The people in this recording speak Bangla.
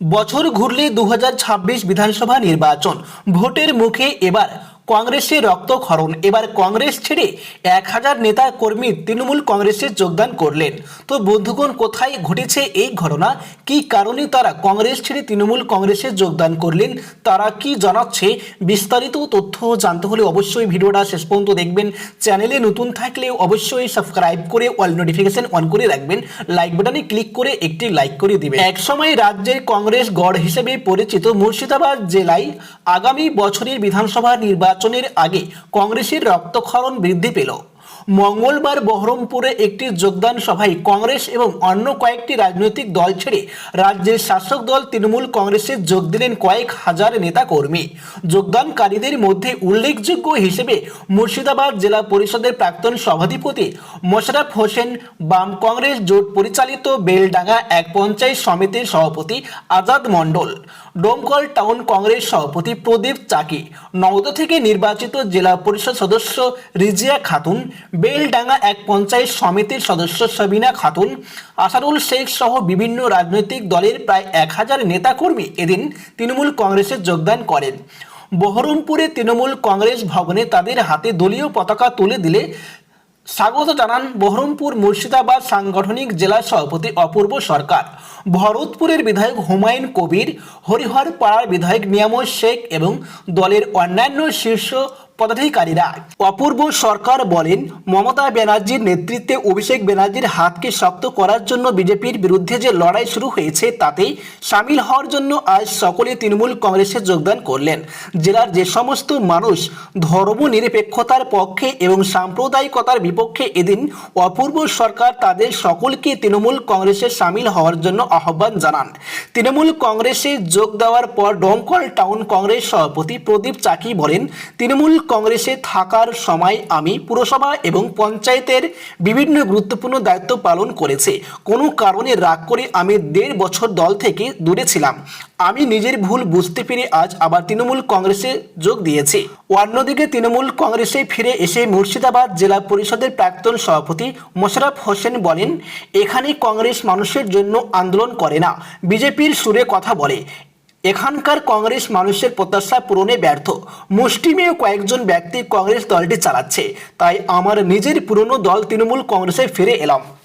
বছর ঘুরলে দু হাজার ছাব্বিশ বিধানসভা নির্বাচন। ভোটের মুখে এবার কংগ্রেসের রক্তক্ষরণ। এবার কংগ্রেস ছেড়ে এক হাজার নেতা কর্মী তৃণমূল কংগ্রেসে যোগদান করলেন। তো বন্ধুগণ, কোথায় ঘটেছে এই ঘটনা? কি কারণে তারা কংগ্রেস ছেড়ে তৃণমূল কংগ্রেসে যোগদান করলেন? তারা কি জানাচ্ছে? বিস্তারিত তথ্য জানতে হলে অবশ্যই ভিডিওটা শেষ পর্যন্ত দেখবেন। চ্যানেলে নতুন থাকলে অবশ্যই সাবস্ক্রাইব করে অল নোটিফিকেশন অন করে রাখবেন। লাইক বাটনে ক্লিক করে একটি লাইক করে দিবেন। একসময় রাজ্যের কংগ্রেস গড় হিসেবে পরিচিত মুর্শিদাবাদ জেলায় আগামী বছরের বিধানসভা নির্বাচনের আগে কংগ্রেসের রক্তক্ষরণ বৃদ্ধি পেল। মঙ্গলবার বহরমপুরে একটি যোগদান সভায় কংগ্রেস এবং অন্য কয়েকটি রাজনৈতিক দল ছেড়ে রাজ্যের শাসক দল তৃণমূল কংগ্রেসে যোগ দিলেন কয়েক হাজার নেতাকর্মী। যোগদানকারীদের মধ্যে উল্লেখযোগ্য হিসেবে মুর্শিদাবাদ জেলা পরিষদের প্রাক্তন সভাধিপতি মোশারফ হোসেন, বাম কংগ্রেস জোট পরিচালিত বেলডাঙ্গা এক পঞ্চায়েত সমিতির সভাপতি আজাদ মণ্ডল, ডোমকল টাউন কংগ্রেস সভাপতি প্রদীপ চাকি, নওদা থেকে নির্বাচিত জেলা পরিষদ সদস্য রিজিয়া খাতুন বেলডাঙ্গা এক পঞ্চায়েত সমিতির সদস্য সাবিনা খাতুন আসারুল শেখ সহ বিভিন্ন রাজনৈতিক দলের প্রায় এক হাজার নেতাকর্মী এদিন তৃণমূল কংগ্রেসে যোগদান করেন। বহরমপুরে তৃণমূল কংগ্রেস ভবনে তাদের হাতে দলীয় পতাকা তুলে দিলে স্বাগত জানান বহরমপুর মুর্শিদাবাদ সাংগঠনিক জেলা সভাপতি অপূর্ব সরকার। ভরতপুরের বিধায়ক হুমায়ুন কবির হরিহর পাড়ার বিধায়ক নিয়ামত শেখ এবং দলের অন্যান্য শীর্ষ পদাধিকারীরা। অপূর্ব সরকার বলেন, মমতা ব্যানার্জির নেতৃত্বে অভিষেক ব্যানার্জির হাতকে শক্ত করার জন্য বিজেপির বিরুদ্ধে যে লড়াই শুরু হয়েছে তাতে সামিল হওয়ার জন্য আজ সকলে তৃণমূল কংগ্রেসে যোগদান করলেন। জেলার যে সমস্ত মানুষ ধর্ম নিরপেক্ষতার পক্ষে এবং সাম্প্রদায়িকতার বিপক্ষে এদিন অপূর্ব সরকার তাদের সকলকে তৃণমূল কংগ্রেসে সামিল হওয়ার জন্য আহ্বান জানান। তৃণমূল কংগ্রেসে যোগ দেওয়ার পর ডমকল টাউন কংগ্রেস সভাপতি প্রদীপ চাকি বলেন, তৃণমূল কংগ্রেসে থাকার সময় আমি পুরসভা এবং পঞ্চায়েতের বিভিন্ন গুরুত্বপূর্ণ দায়িত্ব পালন করেছে। কোনো কারণে রাগ করে আমি দেড় বছর দল থেকে দূরে ছিলাম। আমি নিজের ভুল বুঝতে পেরে আজ আবার তৃণমূল কংগ্রেসে যোগ দিয়েছি। অন্যদিকে তৃণমূল কংগ্রেসে ফিরে এসে মুর্শিদাবাদ জেলা পরিষদের প্রাক্তন সভাপতি মোশারফ হোসেন বলেন, এখানে কংগ্রেস মানুষের জন্য আন্দোলন করে না। বিজেপির সুরে কথা বলে। এখানকার কংগ্রেস মানুষের প্রত্যাশা পূরণে ব্যর্থ। মুষ্টিমেয় কয়েকজন ব্যক্তি কংগ্রেস দলটি চালাচ্ছে। তাই আমার নিজের পুরনো দল তৃণমূল কংগ্রেসে ফিরে এলাম।